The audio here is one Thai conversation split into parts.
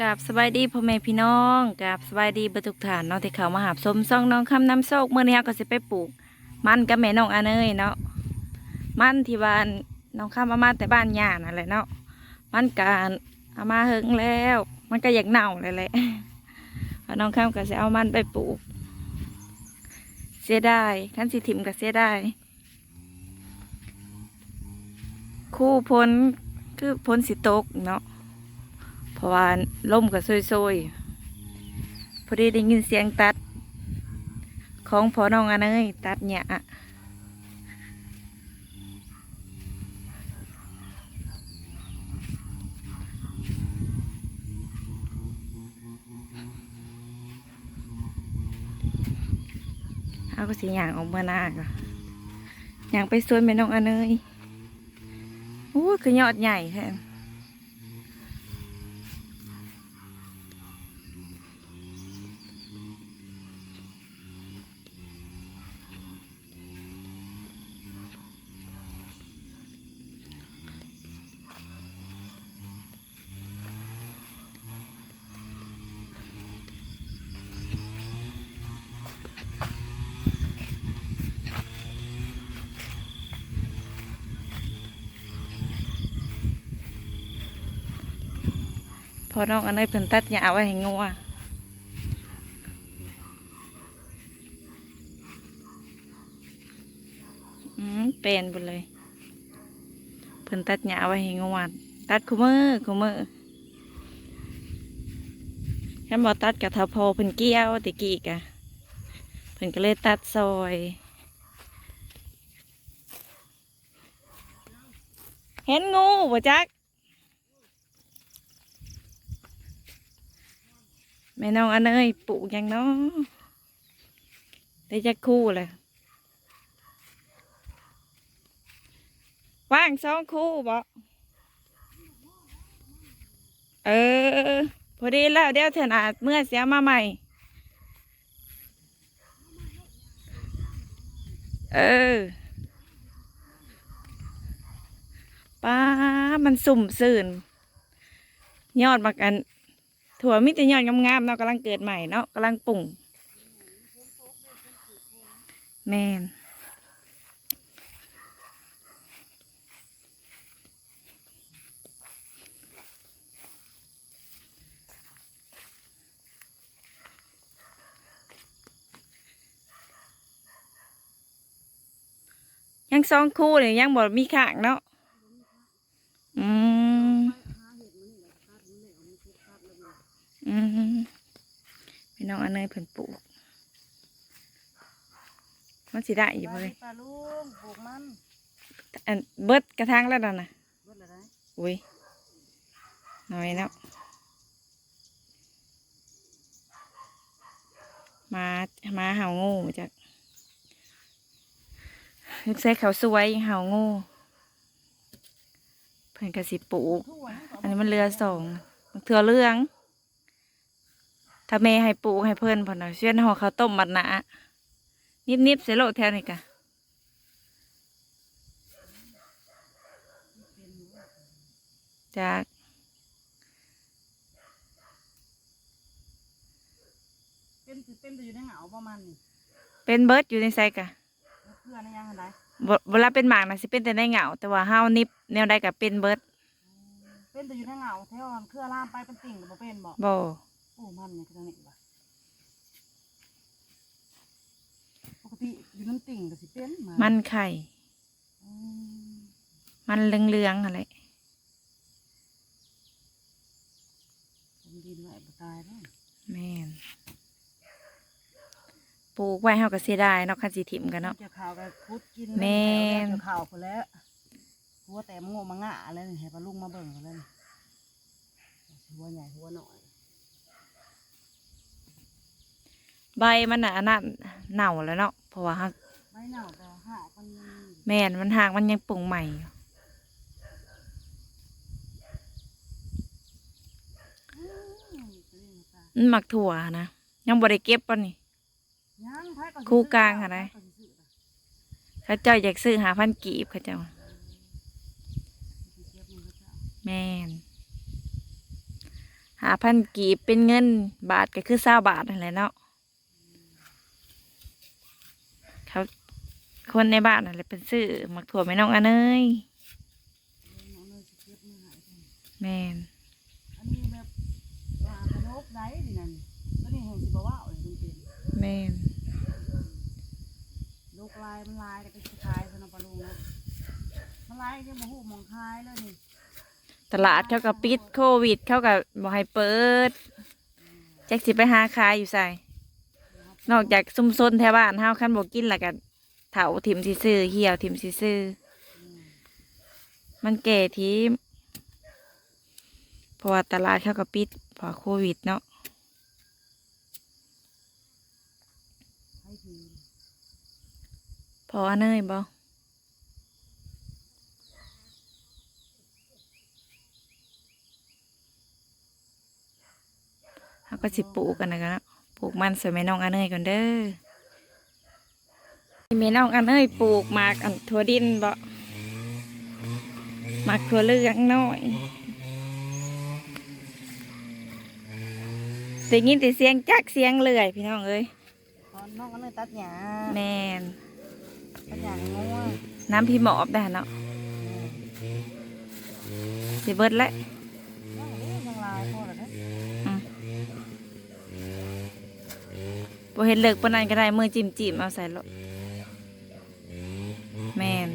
กับสบายดีพ่อแม่พี่น้องกับสบายดีบรรทุกฐานเนาะที่เขามาหาสมซ่องน้องคำน้ำโซกเมื่อนี้ก็สิไปปลูก มันกับแม่น้องอาเนยเนาะมันที่บ้านน้องคำเอามาแต่บ้านย่านั่นแหละเนาะมันการเอามาเฮงแล้ว มันก็อยากเน่าเลยแหละแล้วน้องคำก็จะเอามันไปปลูก เสียดายขั้นสิถิมก็เสียดายคู่พ้นคือพ้นสิตกเนาะ ราะว่าล่มก็ซวยๆพอดีได้ยินเสียงตัด ของพอน้องอันเอ้ยตัดเนี่ยอะเอาก็สิอย่างออกมาหน้าก็อย่างไปสวนแม่น้องอันเอ้ยโอ้คือยอดใหญ่แท้ พอน้องอันนี้เพิ่นตัดหญ้าไว้ให้งัวอืมเป็นไปเลย เพิ่นตัดหญ้าไว้ให้งัวตัดคุมือคุมือฉันบอตัดกับทาพอเพิ่นเกี้ยวตะกี้กะเพิ่นก็เลยตัดซอยเห็นงูบ่จัก แม่น้องอันเอ้ยปลูกยังเนาะได้จักคู่เลยว่างสองคู่บ่เออ พอดีแล้วเดี๋ยวเถอะนะเมื่อเสียมาใหม่ เออป้ามันสุ่มสื่นยอดมากัน ถั่วมิตรยอดงามๆเนาะกำลังเกิดใหม่เนาะกำลังปุ่งแมนยังสองคู่เลยยังบ่มีขางเนาะอืม อืมพี่น้องอันเนยเพิ่นปลูก มันสิได้อยู่บ่เลยปลาลุงปลูกมันอันเบิดกระทั่งแล้วนั่นน่ะเบิดอะไรอุ้ยน้อยแล้วมามาเห่างูมาจากลูกใส่เขาวสวยเห่างูเพิ่นกระสิปลูกทั่วให้อันนี้มันเรือสองเถื่อเรื่อง ถ้าแม่ให้ปลูกให้เพิ่นพอหน่อยเช่นห่อข้าวต้มมัดหนานิบนิบๆเสยโลแทนนี่กะจากเป็นสิเป็นแต่อยู่ในเหงาประมาณนี้เป็นเบิร์ดอยู่ในไซกะแล้วเพื่อนในยังไงบ่เวลาเป็นหมากนะสิเป็นแต่ในเหงา แต่ว่าห้าวนิบแนวใดกับเป็นเบิร์ดเป็นแต่อยู่ในเหงาแถวนั้นเครือลามไปเป็นติ่งบ่เป็นบ่บ่ โอ้มันเนี่ยคือจังนี้บ่ปกติอยู่น้ำติ่งก็สิเป็นมามันไข่ อืมมันเหลืองๆอะไรผมดินไว้บ่ตายเนาะแม่นปลูกไว้เฮาก็เสียดายเนาะคันสิถิ่มกันเนาะ เจ้าข่าวก็พุดกินแม่น เจ้าข่าวพุ่นแล้วหัวแต่มงงมางะแล้วนี่ให้ปลาลุงมาเบิ่งกันเลยหัวใหญ่หัวน้อย ใบมันน่ะอันนั้นเน่าแล้วเนาะเพราะว่าเฮาไม่เน่าแต่หากมันยังมีอยู่แม่นมันหางมันยังปรุงใหม่อยู่อืมตัวนี้มันตายมันหมักถั่วนะยังบ่ได้เก็บปะนี่ยังไผก็สิคู่กลางอะไรไผก็สิซื้อล่ะเขาเจ้าอยากซื้อหาพันกีบเขาเจ้าสิเก็บเงินเขาเจ้าแม่นหาพันกีบเป็นเงินบาทก็คือเศร้าบาทนั่นแหละเนาะ เขาคนในบ้านนั่นแหละเป็นซื้อหมักถั่วแม่น้องอันเอ้ยน้องเนยสิเก็บมือหายไปแม่นอันนี้แบบว่าขนกได้นี่นั่นตัวนี้แห่งสิบ่ว่าเลยจริงแม่นๆลูกลายมันลายแต่เป็นสุดท้ายสนปลาลุงนะมันลายยังบ่ฮู้หมองคายเลยนี่ตลาดเขากับปิดโควิด เขากับบ่ให้เปิดแจ็คสิไปหาขายอยู่ใส่ นอกจากซุมซนแถวบ้านเฮาคันบ่กินและกันเถาถิ่มสิซื้อเหี่ยวถิ่มสิซื้อมันแก่ทิมเพราะว่าตลาดเขาก็ปิดเพราะโควิดเนาะพอเนยบ่เขาก็สิปลูกกันนะกันนะ ลูกมันสวยแม่น้องอันเนยก่อนเด้อแม่น้องอันเนยปลูกหมากอันถั่วดินบ่หมากถั่วเหลืองน้อยได้ยินแต่เสียงจักเสียงเลื่อยพี่น้องเอ้ยตอนน้องก็เลยตัดหญ้าแม่นตัดหญ้าให้งัวน้ำพี่หมอบได้เนาะสิเบิดแล้ว ยังเด้ยังลายพอแล้วเด้ บ่เห็นเลิกปานนั้นก็ได้มือจิ้มจิ้มเอาใส่รถแม่น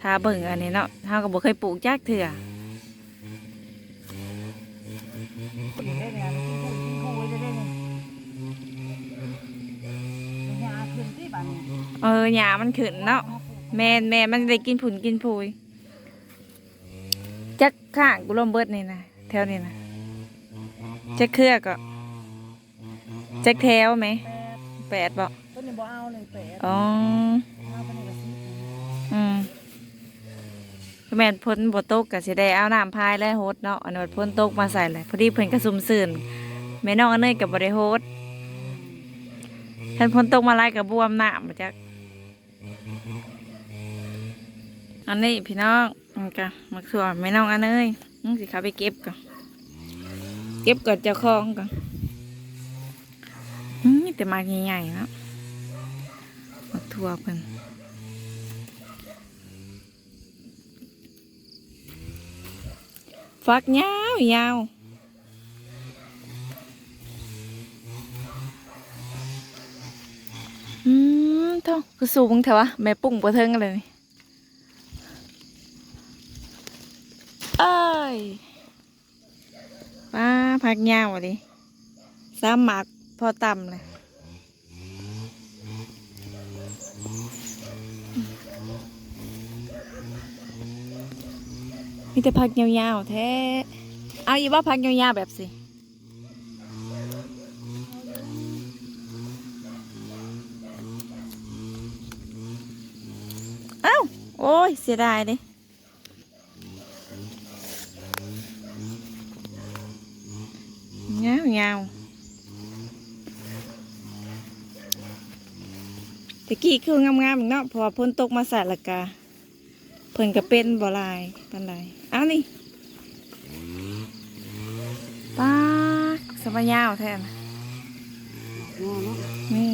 ถ้าเบิ่งอันนี้เนาะเฮาก็บ่เคยปลูกจักเถื่อเออหญ้ามันขึ้นเนาะแม่นแม่มันได้กินผุนกินพุยจักข้างกูลมเบิดนี่นะแถวนี้นะ จักเครือก็จักแถวไหมแปดแปดบ่ต้นนี้บ่เอาเลยแปดอ๋อเอาไปนี่ละสิบอืมคือแม่นพ้นบ่ตกก็สิได้เอาน้ำพายและโฮดเนาะอันนั้นพ้นตกมาใส่เลยพอดีเพิ่นก็ซุ่มซื่นแม่น้องอันเนยก็บ่ได้โฮดท่านพ้นตกมาหลายก็บวมน้ำมาจักอันนี้พี่น้องมันก็มาส่วนแม่น้องอันเนยมึงสิเข้าไปเก็บก่อน เก็บก่อนเจ้าของก่อนอืมมีแต่มาใหญ่ๆนะมาทั่วเพิ่นฟักยาวยาวอืมท่าคือสูงเถอะวะแม่ปุ่งปะเทิงกันเลยนี่เอ้ยป้า พักยาวอะดิสามหมากพอต่ำเลยมีแต่พักยาวๆแท้เอาอีว่าพักยาวๆแบบสิเอ้าโอ้ยเสียดายเลย ยาวยาวตะกี้คืองามๆอีกเนาะเพอพ้นตกมาใส่ละกาเพิ่นก็เป็นบ่หลายปานใดอ้าวนี่ป้าสบายยาวแท้นะงัวเนาะนี่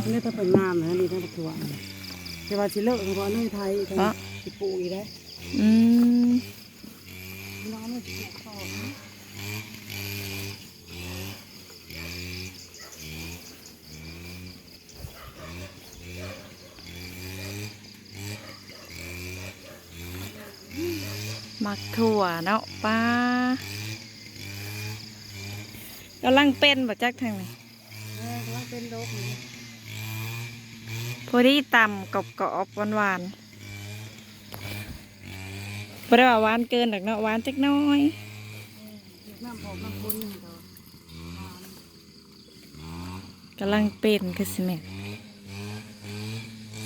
อันนี้ถ้าเป็นงามนะนี่ได้ประตัวแต่ว่าสิเลิกเพราะนี่ไทยไทยสิปลูกอีกได้อืม น้องไม่สิปลูกข้าวนะมักถั่วเนาะป้ากำลังเป็นบ่จักทางนี้เออกำลังเป็นโรคนี่พอดีต่ำกรอบกรอบหวานหวานๆ บ่ได้ว่าหวานเกินดอกเนาะหวานจักหน้อย น้ำหอมน้ำปุ้นนี่ก็กำลังเป็นคือสิแม่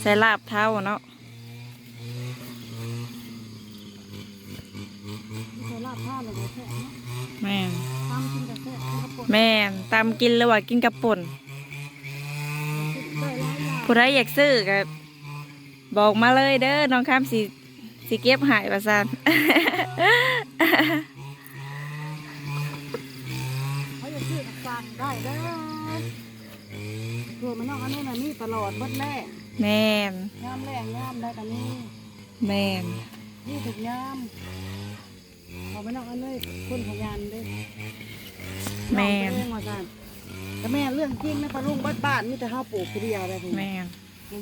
ใส่ลาบเท้าเนาะใส่ลาบข้าเลยก็แค่นะแม่นตามกินกับแค่กระปุกแม่นตามกินหรือว่ากินกับป่นใส่หลายอย่าง ผู้ใดอยากซื้อก็บอกมาเลยเด้อน้องข้ามสิ สิเก็บใหายประสานเขาจะซื้อกับฟังได้เด้อตัวมันนอกอันนี้น่ะมีตลอดเบิดแรกแม่นยามแรงยามได้กันนี้แม่นนี่ถูกยามเขาไปนอกอันนี้คนขยันเด้แม่นนอกไปเองว่าซั่นแต่แม่เรื่องจริงนะปลาลุงบ้านบ้านมีแต่เฮาปลูกผู้เดียวได้ทีแม่น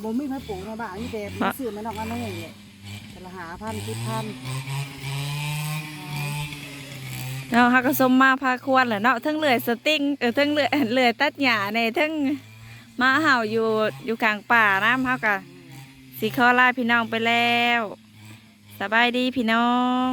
บ่มีใครปลูกในบ้านมีแต่มีซื้อมานอกอันนี้เลยแต่ ละหาพันสิบพันเนาะฮักก็สมมาพาควรแหละเนาะทั้งเลื่อยสติ้งเออทั้งเลื่อยเลื่อยตัดหญ้าในทั้งมาเห่าอยู่อยู่กลางป่าน้ำเฮาก็สีข้อลาพี่น้องไปแล้ว สบายดีพี่น้อง